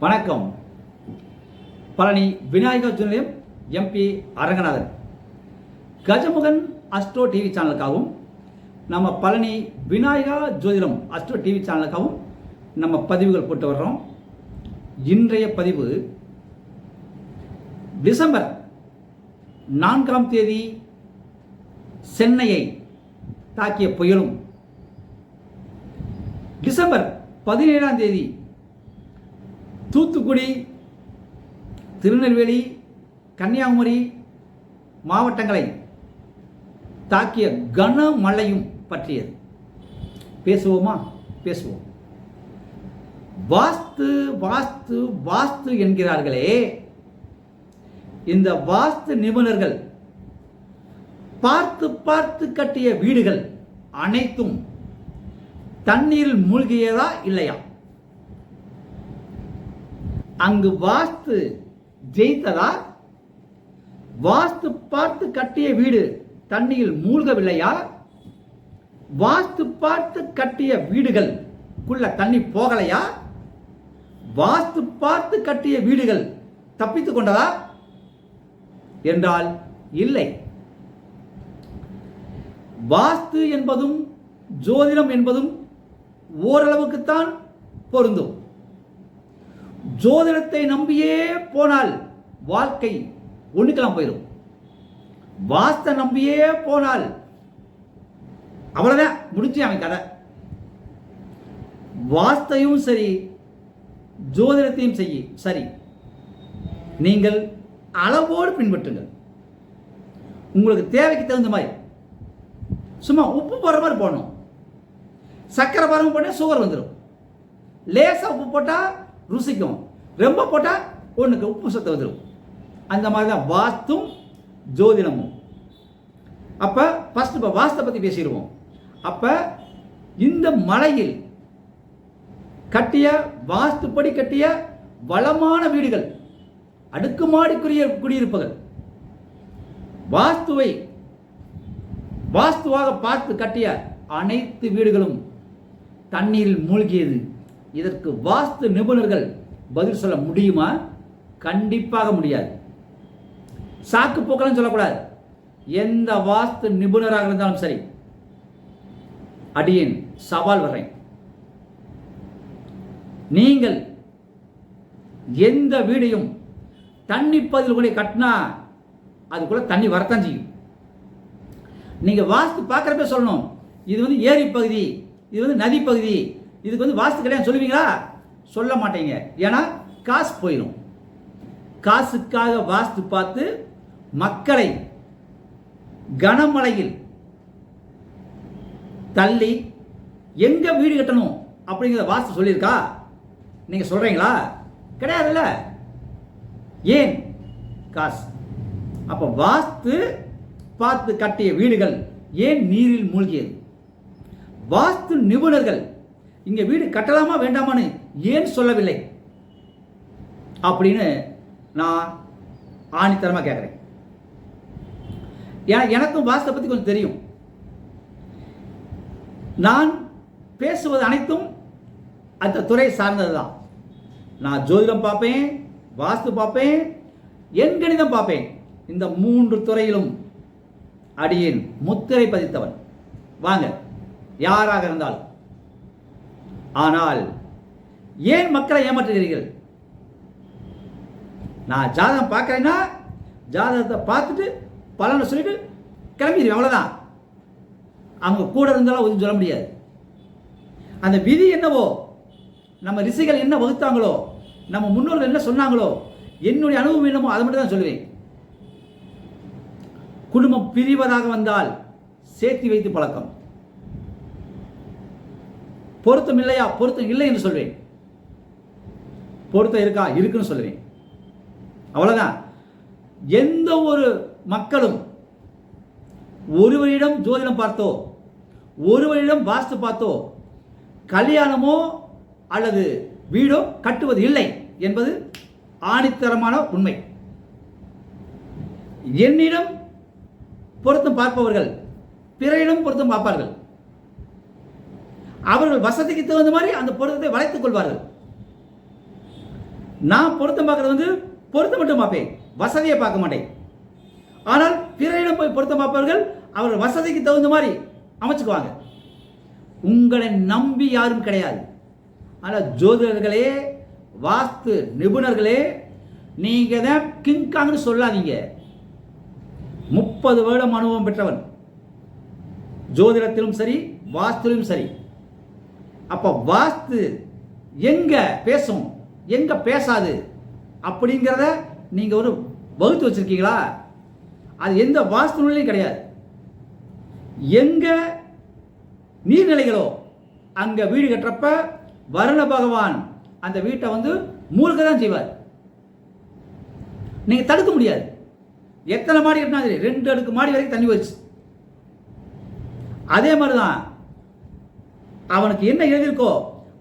வணக்கம். Palani Vinayagar ஜுனியம் MP Aranganathan. Gajamukhan Astro TV சேனலுக்காகவும் நம்ம பழனி விநாயகா ஜோதிடம் அஸ்ட்ரோ டிவி சேனலுக்காகவும் நம்ம பதிவுகள் போட்டு வர்றோம். இன்றைய பதிவு டிசம்பர் நான்காம் தேதி சென்னையை தாக்கிய புயலும். டிசம்பர் பதினேழாம் தேதி தூத்துக்குடி திருநெல்வேலி கன்னியாகுமரி மாவட்டங்களை தாக்கிய கனமழையும் பற்றியது. பேசுவோமா? பேசுவோம். வாஸ்து வாஸ்து வாஸ்து என்கிறார்களே இந்த வாஸ்து நிபுணர்கள் பார்த்து பார்த்து கட்டிய வீடுகள் அனைத்தும் தண்ணீரில் மூழ்கியதா இல்லையா? அங்கு வாஸ்து ஜெயித்ததா? வாஸ்து பார்த்து கட்டிய வீடு தண்ணியில் மூழ்கவில்லையா? வாஸ்து பார்த்து கட்டிய வீடுகள் குள்ள தண்ணி போகலையா? வாஸ்து பார்த்து கட்டிய வீடுகள் தப்பித்துக் கொண்டதா? என்றால் இல்லை. வாஸ்து என்பதும் ஜோதிடம் என்பதும் ஓரளவுக்குத்தான் பொருந்தும். ஜோதிடத்தை நம்பியே போனால் வாழ்க்கை ஒண்ணுக்கெல்லாம் போயிடும் வாஸ்த நம்பியே போனால் அவ்வளவுதான் முடிஞ்சு அவன் கதை. வாஸ்தையும் சரி ஜோதிடத்தையும் செய்ய சரி. நீங்கள் அளவோடு பின்பற்றுங்கள். உங்களுக்கு தேவைக்கு தகுந்த மாதிரி. சும்மா உப்பு போடுற மாதிரி போடணும். சர்க்கரை பாருங்க போட்டால் சுகர் வந்துடும் லேசாக உப்பு போட்டால் ருசிக்கும். ரொம்ப போட்டால் ஒன்றுக்கு உப்பு சத்து வந்துடும் அந்த மாதிரி தான் வாஸ்தும் ஜோதிடமும் அப்போ ஃபஸ்ட் இப்போ வாஸ்தை பற்றி பேசிடுவோம். அப்போ இந்த மலையில் கட்டிய வாஸ்துப்படி கட்டிய வளமான வீடுகள் அடுக்குமாடிக்குரிய குடியிருப்புகள் வாஸ்துவை வாஸ்துவாக பார்த்து கட்டிய அனைத்து வீடுகளும் தண்ணீரில் மூழ்கியது. இதற்கு வாஸ்து நிபுணர்கள் பதில் சொல்ல முடியுமா? கண்டிப்பாக முடியாது. சாக்கு போக்கெல்லாம் சொல்லக்கூடாது. எந்த வாஸ்து நிபுணராக இருந்தாலும் சரி. அடியேன் சவால் வர்றேன். நீங்கள் எந்த வீடையும் தண்ணி பதில் கூட கட்டினா அதுக்குள்ள தண்ணி வரத்தான் செய்யும். நீங்க வாஸ்து பார்க்குறப்ப சொல்லணும். இது வந்து ஏரி பகுதி இது வந்து நதி பகுதி இதுக்கு வந்து வாஸ்து கிடையாது சொல்லுவீங்களா? சொல்ல மாட்டீங்க. ஏன்னா காசு போயிடும் காசுக்காக வாஸ்து பார்த்து மக்களை கனமழையில் தள்ளி எங்க வீடு கட்டணும்? அப்படிங்கிறத வாஸ்து சொல்லியிருக்கா? நீங்க சொல்றீங்களா? கிடையாதுல்ல. ஏன்? காசு. அப்ப வாஸ்து பார்த்து கட்டிய வீடுகள் ஏன் நீரில் மூழ்கியது? வாஸ்து நிபுணர்கள் இங்க வீடு கட்டலாமா வேண்டாமான்னு ஏன் சொல்லவில்லை? அப்படின்னு நான் ஆணித்தரமாக கேட்குறேன் எனக்கும் வாஸ்தை பற்றி கொஞ்சம் தெரியும். நான் பேசுவது அனைத்தும் அந்த துறை சார்ந்தது தான் நான் ஜோதிடம் பார்ப்பேன் வாஸ்து பார்ப்பேன் எண்கணிதம் பார்ப்பேன். இந்த மூன்று துறையிலும் அடியேன் முத்திரை பதித்தவன். வாங்க யாராக இருந்தாலும். ஆனால் ஏன் மக்களை ஏமாற்றுகிறீர்கள்? நான் ஜாதகம் பார்க்குறேன்னா ஜாதகத்தை பார்த்துட்டு பலனை சொல்லிட்டு கிளம்பிடுவேன் அவ்வளோதான் அவங்க கூட இருந்தாலும் ஒதுன்னு சொல்ல முடியாது. அந்த விதி என்னவோ நம்ம ரிஷிகள் என்ன வகுத்தாங்களோ நம்ம முன்னோர்கள் என்ன சொன்னாங்களோ என்னுடைய அனுபவம் என்னமோ அதை மட்டும் தான் சொல்லுவேன். குடும்பம் பிரிவதாக வந்தால் சேர்த்து வைத்து பழக்கம். பொருத்தம் இல்லையா? பொருத்தம் இல்லை என்று சொல்வேன். பொருத்தம் இருக்கா? இருக்குன்னு சொல்லுவேன் அவ்வளோதான் எந்த ஒரு மக்களும் ஒருவரிடம் ஜோதிடம் பார்த்தோ ஒருவரிடம் வாஸ்து பார்த்தோ கல்யாணமோ அல்லது வீடோ கட்டுவது இல்லை என்பது ஆணித்தரமான உண்மை. என்னிடம் பொருத்தம் பார்ப்பவர்கள் பிறரிடம் பொருத்தம் பார்ப்பார்கள். அவர்கள் வசதிக்கு தகுந்த மாதிரி அந்த பொருத்தத்தை வளைத்துக் கொள்வார்கள். நான் பொருத்தம் பார்க்கறது வந்து பொருத்தம் மட்டும் பார்ப்பேன். வசதியை பார்க்க மாட்டேன். ஆனால் பிறரிடம் போய் பொருத்தம் பார்ப்பவர்கள் அவர் வசதிக்கு தகுந்த மாதிரி அமைச்சுக்குவாங்க. உங்களை நம்பி யாரும் கிடையாது. ஆனால் ஜோதிடர்களே வாஸ்து நிபுணர்களே நீங்க தான் கிங்காங்னு சொல்லாதீங்க. முப்பது வருடம் அனுபவம் பெற்றவன். ஜோதிடத்திலும் சரி வாஸ்துலையும் சரி. அப்ப வாஸ்து எங்க பேசும்? எங்க பேசாது அப்படிங்கிறத நீங்க ஒரு வகுத்து வச்சிருக்கீங்களா? அது எந்த வாஸ்து நூலையும் கிடையாது. எங்க நீர்நிலைகளோ அங்க வீடு கட்டுறப்ப வருண பகவான் அந்த வீட்டை வந்து மூழ்க தான் செய்வார். நீங்க தடுக்க முடியாது. எத்தனை மாடி கட்டினா சரி ரெண்டு அடுக்கு மாடி வரைக்கும் தண்ணி வருச்சு அதே மாதிரி தான் அவனுக்கு என்ன எழுதியிருக்கோ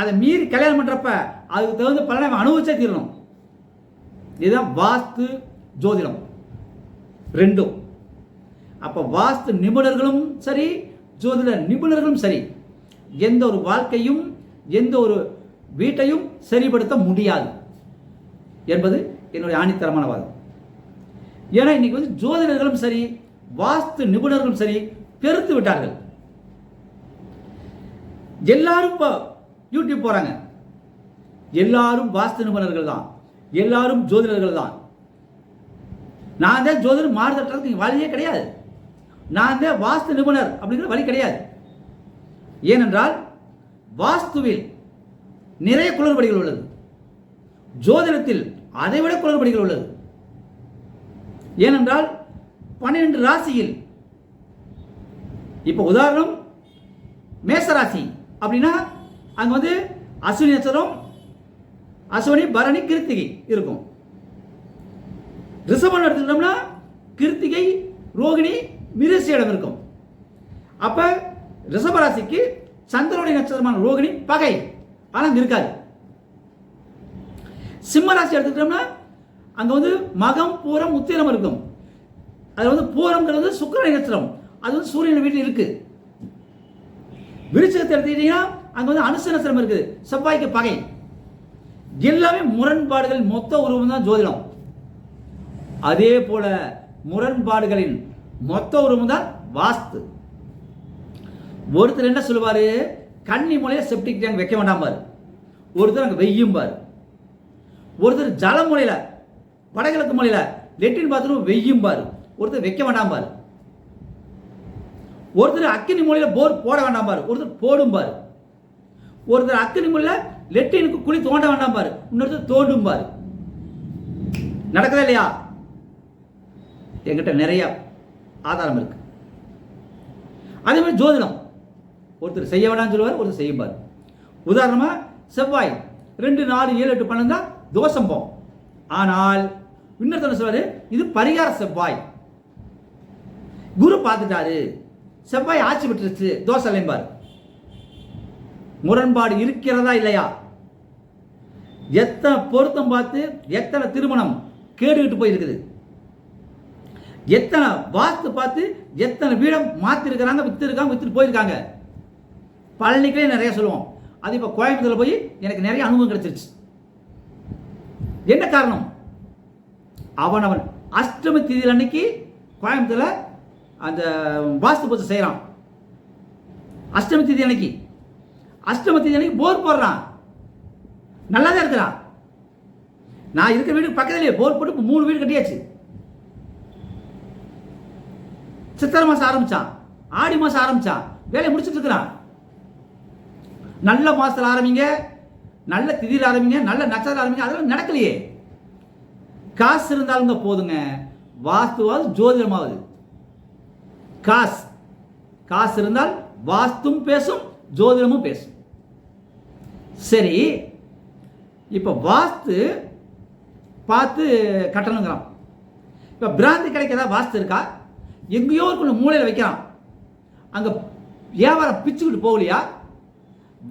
அதை மீறி கல்யாணம் பண்ணுறப்ப அதுக்கு தகுந்த பலனை அவன் அனுபவிச்சே தீரணும். இதுதான் வாஸ்து ஜோதிடம். ரெண்டும். அப்ப வாஸ்து நிபுணர்களும் சரி ஜோதிட நிபுணர்களும் சரி எந்த ஒரு வாழ்க்கையும் எந்த ஒரு வீட்டையும் சரிப்படுத்த முடியாது என்பது என்னுடைய ஆணித்தரமான வாதம். ஏன்னா இன்னைக்கு வந்து ஜோதிடர்களும் சரி வாஸ்து நிபுணர்களும் சரி பெருத்து விட்டார்கள். எல்லாரும் இப்போ யூடியூப் போறாங்க. எல்லாரும் வாஸ்து நிபுணர்கள் தான். எல்லாரும் ஜோதிடர்கள் தான். நான் தான் ஜோதிடர் மாறுதட்டுறதுக்கு வழியே கிடையாது. நான் தான் வாஸ்து நிபுணர் அப்படிங்கிற வழி கிடையாது. ஏனென்றால் வாஸ்துவில் நிறைய குளறுபடிகள் உள்ளது. ஜோதிடத்தில் அதைவிட குளறுபடிகள் உள்ளது. ஏனென்றால் பன்னிரெண்டு ராசியில் இப்போ உதாரணம் மேசராசி அப்படின்னா அங்கே வந்து அஸ்வினி நட்சத்திரம் அஸ்வினி பரணி கிருத்திகை இருக்கும். ரிஷபம் எடுத்துக்கிட்டோம்னா கிருத்திகை ரோகிணி மிருசியிடம் இருக்கும். அப்ப ரிஷபராசிக்கு சந்திரனுடைய நட்சத்திரமான ரோகிணி பகை. ஆனால் அங்கே இருக்காது சிம்மராசி எடுத்துக்கிட்டோம்னா அங்கே வந்து மகம் பூரம் உத்திரம் இருக்கும். அது வந்து பூரம்ங்கிறது சுக்கிர நட்சத்திரம். அது வந்து சூரியன் வீட்டில் இருக்கு. விருச்சகத்தை எடுத்துக்கிட்டீங்கன்னா அங்கே வந்து அனுச நட்சத்திரம் இருக்குது. செவ்வாய்க்கு பகை. எல்லாமே முரண்பாடுகள் மொத்த உருவம் தான் ஜோதிடம். அதே போல முரண்பாடுகளின் மொத்த உருவம் தான் வாஸ்து. ஒருத்தர் என்ன சொல்லுவாரு? கண்ணி மூலையை செப்டிக் டேங்க் வைக்க வேண்டாம் பாரு. ஒருத்தர் அங்கே வெய்யும் பாரு. ஒருத்தர் ஜல மூலையில் வடகிழக்கு மூலையில் லெட்டின் பாத்ரூம் வெய்யும் பாரு. ஒருத்தர் வைக்க வேண்டாம் பாரு. ஒருத்தர் அக்கினி மூலையில் போர் போட வேண்டாம் பாரு. ஒருத்தர் போடும் பாரு. ஒருத்தர் அக்கினி மூலையில் லெட்டினுக்கு குழி தோண்ட வேண்டாம் பாரு. இன்னொருத்தர் தோண்டும் பாரு. நடக்குதா இல்லையா? என்கிட்ட நிறைய ஆதாரம் இருக்கு. அதே மாதிரி ஜோதிடம். ஒருத்தர் செய்ய வேண்டாம்னு சொல்லுவார் ஒருத்தர் செய்யும்பார் உதாரணமா செவ்வாய் ரெண்டு நாலு ஏழு எட்டு பன்னெண்டு தான் தோஷம் போம் ஆனால் இன்னொருத்தர் சொல்வாரு இது பரிகார செவ்வாய். குரு பார்த்துட்டாரு. செவ்வாய் ஆட்சி விட்டுருச்சு தோசை இல்லைம்பார். முரண்பாடு இருக்கிறதா இல்லையா? எத்தனை பொருத்தம் பார்த்து எத்தனை திருமணம் கேடுகிட்டு போயிருக்குது? எத்தனை வாஸ்து பார்த்து எத்தனை வீடம் மாற்றிருக்கிறாங்க வித்து விற்றுட்டு போயிருக்காங்க? பழனிக்கிலே நிறைய சொல்லுவோம். அது இப்போ கோயம்புத்தூரில் போய் எனக்கு நிறைய அனுபவம் கிடைச்சிருச்சு. என்ன காரணம்? அவன் அவன் அஷ்டமி தேதி அன்னைக்கு கோயம்புத்தூரில் அந்த வாஸ்து பூஜை செய்கிறான் அஷ்டமி தேதி அன்னைக்கு. அஷ்டமத்தி அன்னைக்கு போர் போடுறான். நல்லா தான் இருக்கிறான். நான் இருக்கிற வீடு பக்கத்துலேயே போர் போட்டு மூணு வீடு கட்டியாச்சு. சித்திரை மாதம் ஆரம்பிச்சான். ஆடி மாதம் ஆரம்பிச்சான். வேலையை முடிச்சிட்டு இருக்கிறான். நல்ல மாதத்தில் ஆரம்பிங்க நல்ல திதியில் ஆரம்பிங்க நல்ல நட்சத்திரம் ஆரம்பிங்க அதெல்லாம் நடக்கலையே. காசு இருந்தாலுங்க போதுங்க. வாஸ்துவாவது ஜோதிடமாவது. காசு. காசு இருந்தால் வாஸ்தும் பேசும் ஜோதிடமும் பேசும். சரி இப்போ வாஸ்து பார்த்து கட்டணுங்கிறான். இப்போ பிராந்தி கடைக்கு ஏதாவது வாஸ்து இருக்கா? எங்கேயோ ஒரு கொஞ்சம் மூலையில் வைக்கிறான். அங்கே வியாபாரம் பிச்சுக்கிட்டு போகலையா?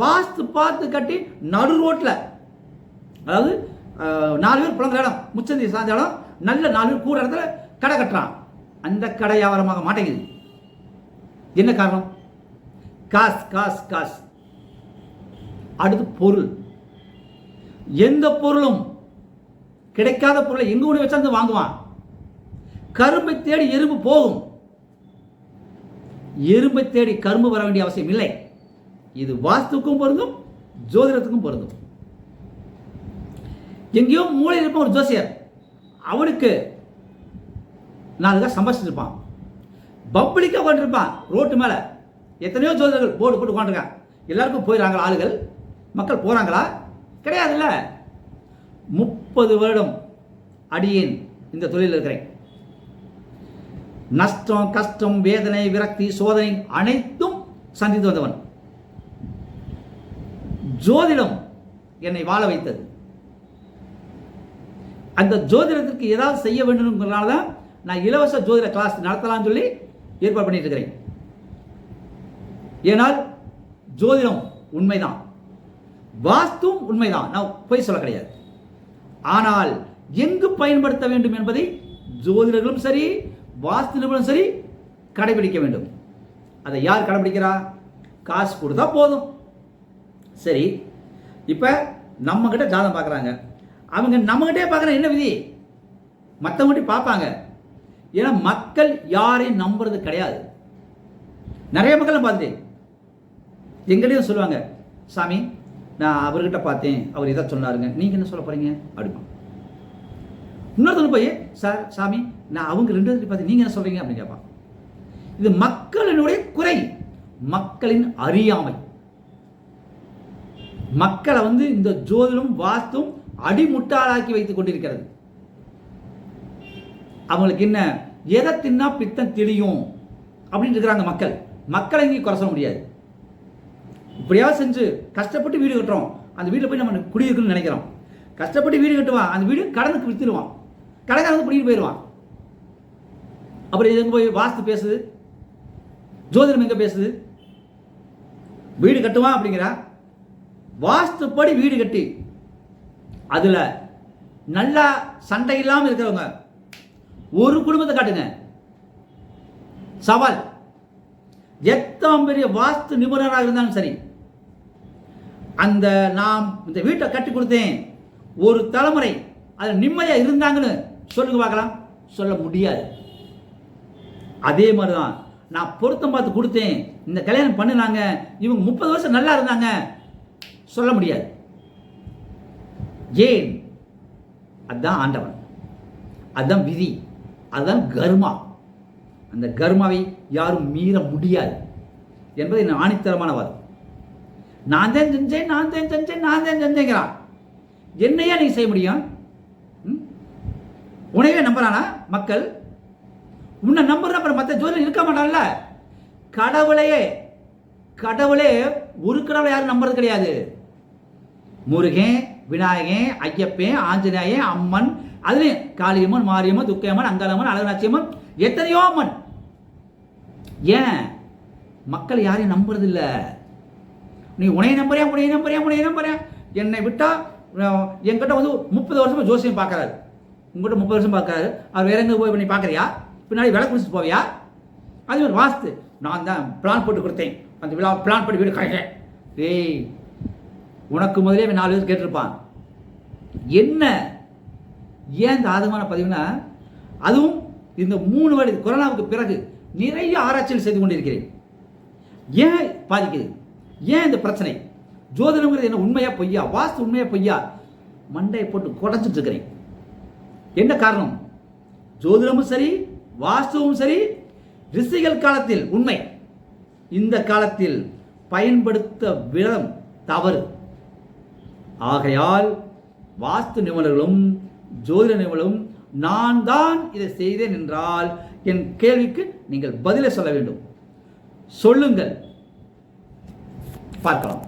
வாஸ்து பார்த்து கட்டி நடு ரோட்டில் அதாவது நாலு பேர் புலங்குற இடம் முச்சந்தி சார்ந்த இடம் நல்ல நாலு பேர் கூட இடத்துல கடை கட்டுறான். அந்த கடை வியாபாரமாக மாட்டேங்குது. என்ன காரணம்? காசு காசு காசு. அடுத்து பொருள். எந்த பொருளும் கிடைக்காத பொருளை எங்க கொண்டு வச்சா வந்து வாங்குவான். கரும்பை தேடி எறும்பு போகும். எறும்பை தேடி கரும்பு வர வேண்டிய அவசியம் இல்லை. இது வாஸ்துக்கும் பொருந்தும் ஜோதிடத்துக்கும் பொருந்தும். எங்கேயோ மூலையில் இருப்பான் ஒரு ஜோசியர் அவனுக்கு நாலு தான் சம்பாதிச்சிருப்பான். பப்ளிக்காக உட்காந்துருப்பான் ரோட்டு மேலே. எத்தனையோ ஜோதிடர்கள் போர்டு போட்டு உட்காந்துருக்கான் எல்லாருக்கும் போயிடுறாங்க ஆளுகள். மக்கள் போகிறாங்களா கிடையாதுல்ல. முப்பது வருடம் அடியேன் இந்த தொழிலில் இருக்கிறேன். நஷ்டம் கஷ்டம் வேதனை விரக்தி சோதனை அனைத்தும் சந்தித்து வந்தவன். ஜோதிடம் என்னை வாழ வைத்தது. அந்த ஜோதிடத்திற்கு ஏதாவது செய்ய வேண்டும்ங்கிறனால தான் நான் இலவச ஜோதிட கிளாஸ் நடத்தலாம்னு சொல்லி ஏற்பாடு பண்ணிட்டு இருக்கிறேன். ஏனால் ஜோதிடம் உண்மைதான். வாஸ்தும் உண்மைதான். நான் பொய் சொல்ல கிடையாது. ஆனால் எங்கு பயன்படுத்த வேண்டும் என்பதை ஜோதிடர்களும் சரி வாஸ்து நிபுணரும் சரி கடைபிடிக்க வேண்டும். அதை யார் கடைபிடிக்கிறா? காசு கொடுத்தா போதும். சரி இப்போ நம்மக்கிட்ட ஜாதம் பார்க்குறாங்க. அவங்க நம்மகிட்டே பார்க்குற என்ன விதி? மற்றவங்ககிட்ட பார்ப்பாங்க. ஏன்னா மக்கள் யாரையும் நம்புறது கிடையாது. நிறைய மக்கள் பார்த்துட்டு எங்களையும் சொல்லுவாங்க சாமி நான் அவர்கிட்ட பார்த்தேன். அவர் இதை சொன்னாருங்க? நீங்கள் என்ன சொல்ல போறீங்க? அப்படிமா இன்னொருத்தர் போய் சார் சாமி நான் அவங்க ரெண்டு பார்த்து நீங்கள் என்ன சொல்றீங்க? அப்படின்னு கேட்பான். இது மக்களினுடைய குறை. மக்களின் அறியாமை. மக்களை வந்து இந்த ஜோதிடம் வாஸ்தும் அடிமுட்டாளாக்கி வைத்துக் கொண்டிருக்கிறது. அவங்களுக்கு என்ன? எதை தின்னா பித்தம் தெளியும் அப்படின்னு இருக்கிறாங்க மக்கள். மக்களை இங்கே குறை சொல்ல முடியாது. இப்படியாவது செஞ்சு கஷ்டப்பட்டு வீடு கட்டுறோம். அந்த வீட்டில் போய் நம்ம குடியிருக்கணும்னு நினைக்கிறோம். கஷ்டப்பட்டு வீடு கட்டுவான். அந்த வீடு கடனுக்கு விற்றுடுவான் கடைக்காரங்க பிடிக்கிட்டு போயிடுவான். அப்புறம் இது போய் வாஸ்து பேசுது? ஜோதிடம் எங்க பேசுது? வீடு கட்டுவான் அப்படிங்கிறா. வாஸ்துப்படி வீடு கட்டி அதுல நல்லா சண்டை இல்லாமல் இருக்கிறவங்க ஒரு குடும்பத்தை காட்டுங்க. சவால். எத்தனை பெரிய வாஸ்து நிபுணராக இருந்தாலும் சரி அந்த நாம் இந்த வீட்டை கட்டி கொடுத்தேன். ஒரு தலைமுறை அதில் நிம்மதியாக இருந்தாங்கன்னு சொல்லுங்க பார்க்கலாம். சொல்ல முடியாது. அதே மாதிரி தான் நான் பொருத்தம் பார்த்து கொடுத்தேன். இந்த கல்யாணம் பண்ணினாங்க. இவங்க முப்பது வருஷம் நல்லா இருந்தாங்க. சொல்ல முடியாது. ஏன்? அதுதான் ஆண்டவன். அதுதான் விதி. அதுதான் கர்மா. அந்த கர்மாவை யாரும் மீற முடியாது என்பது என் ஆணித்தரமான வாதம். நான் தான் செஞ்சேன் நான் தான் செஞ்சேன் நான் தான் செஞ்சேங்கிறான். என்னையா நீ செய்ய முடியும்? ம்? நம்புறானா மக்கள்? உன்னை நம்புற அப்புறம் மற்ற ஜோதிடம் இருக்க மாட்டான்ல? கடவுளையே கடவுளே ஒரு கடவுளை யாரும் நம்புறது கிடையாது. முருகன் விநாயகன் ஐயப்பன் ஆஞ்சநேயன் அம்மன் அதுலேயும் காளியம்மன் மாரியம்மன் துக்கையம்மன் அங்காளம்மன் அழகநாச்சியம்மன் எத்தனையோ அம்மன். ஏன்? மக்கள் யாரையும் நம்புறதில்ல. நீ உனைய நம்புறியா உனைய நம்புறியா உனைய நம்புறியா? என்னை விட்டா என்கிட்ட வந்து முப்பது வருஷமா ஜோசியம் பார்க்கறாரு. உங்ககிட்ட முப்பது வருஷம் பார்க்கறாரு. அவர் வேற எங்க போய் பண்ணி பார்க்கறியா? பின்னாடி விலை குடிச்சிட்டு போவியா? அது ஒரு வாஸ்து. நான் தான் பிளான் போட்டு கொடுத்தேன். அந்த விழா பிளான் பண்ணி வீடு கிடைக்கிறேன் ஏய் உனக்கு முதலே நாலு பேர் கேட்டிருப்பான். என்ன? ஏன் இந்த ஆதமான பதிவுனா அதுவும் இந்த மூணு வருட கொரோனாவுக்கு பிறகு நிறைய ஆராய்ச்சிகள் செய்து கொண்டிருக்கிறேன். ஏன் பாதிக்குது? ஏன் இந்த பிரச்சனை? ஜோதிடம்ங்கிறது என்ன உண்மையா பொய்யா? வாஸ்து உண்மையா பொய்யா? மண்டையை போட்டு குடைச்சிட்டு இருக்கிறேன். என்ன காரணம்? ஜோதிடமும் சரி வாஸ்துவும் சரி ரிஷிகள் காலத்தில் உண்மை. இந்த காலத்தில் பயன்படுத்த விதம் தவறு. ஆகையால் வாஸ்து நிபுணர்களும் ஜோதிட நிபுணர்களும் நான் தான் இதை செய்தேன் என்றால் என் கேள்விக்கு நீங்கள் பதிலை சொல்ல வேண்டும். சொல்லுங்கள். பார்க்கலாம்.